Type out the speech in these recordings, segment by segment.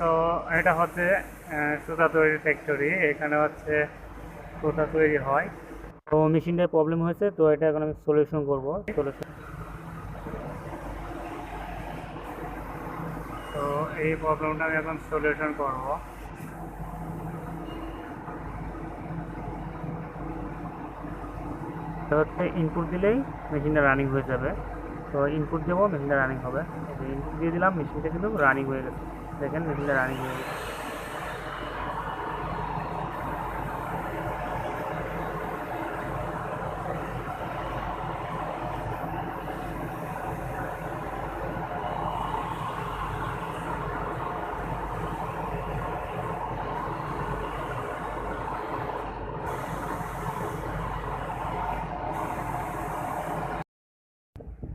তো এটা হচ্ছে সুতা তৈরির ফ্যাক্টরি এখানে হচ্ছে সুতা তৈরি হয়। তো মেশিনটায় প্রবলেম হয়েছে তো এটা এখন আমি সলিউশন করব। সলিউশন তো এই প্রবলেমটা আমি এখন সলিউশন করব। তো হচ্ছে ইনপুট দিলেই মেশিনটা রানিং হয়ে যাবে। তো ইনপুট দেবো মেশিনটা রানিং হবে। ইনপুট দিয়ে দিলাম মেশিনটা কিন্তু রানিং হয়ে গেছে। দেখেন মেশিনটা রানিং হয়ে গেছে।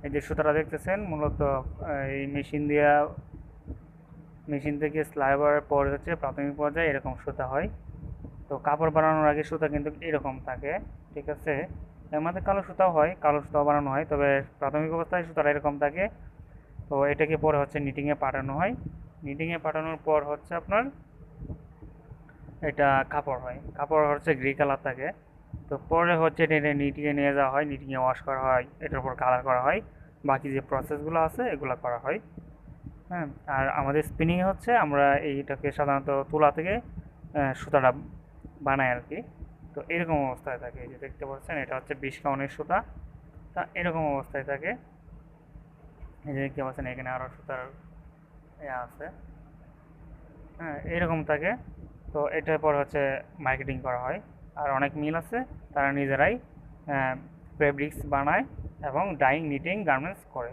এই দেখতেছেন মূলত এই মেশিন দিয়া মেশিন থেকে স্লাইবার পর হচ্ছে প্রাথমিক পর্যায়ে এরকম সুতা হয়। তো কাপড় বানানোর আগে সুতা কিন্তু এরকম থাকে, ঠিক আছে? এর মধ্যে কালো সুতাও হয়, কালো সুতাও বানানো হয়, তবে প্রাথমিক অবস্থায় সুতাটা এরকম থাকে। তো এটাকে পরে হচ্ছে নিটিংয়ে পাঠানো হয়। নিটিংয়ে পাঠানোর পর হচ্ছে আপনার এটা কাপড় হয়। কাপড় হচ্ছে গ্রে কালার থাকে। তো পরে হচ্ছে এটা নিটিংয়ে নিয়ে যাওয়া হয় নিটিংয়ে ওয়াশ করা হয়, এটার উপর কালার করা হয়। বাকি যে প্রসেসগুলো আছে, এগুলো করা হয়। হ্যাঁ আর আমাদের স্পিনিং হচ্ছে আমরা এইটাকে সাধারণত তুলা থেকে সুতাটা বানাই আর কি। তো এরকম অবস্থায় থাকে যে দেখতে পাচ্ছেন, এটা হচ্ছে বিশ কাউনের সুতা। তা এরকম অবস্থায় থাকে। এই যে দেখতে পাচ্ছেন, এখানে আরও সুতার ইয়ে আছে। হ্যাঁ এরকম থাকে। তো এটার পর হচ্ছে মার্কেটিং করা হয়। আর অনেক মিল আছে, তারা নিজেরাই ফেব্রিক্স বানায় এবং ডাইং নিটিং গার্মেন্টস করে।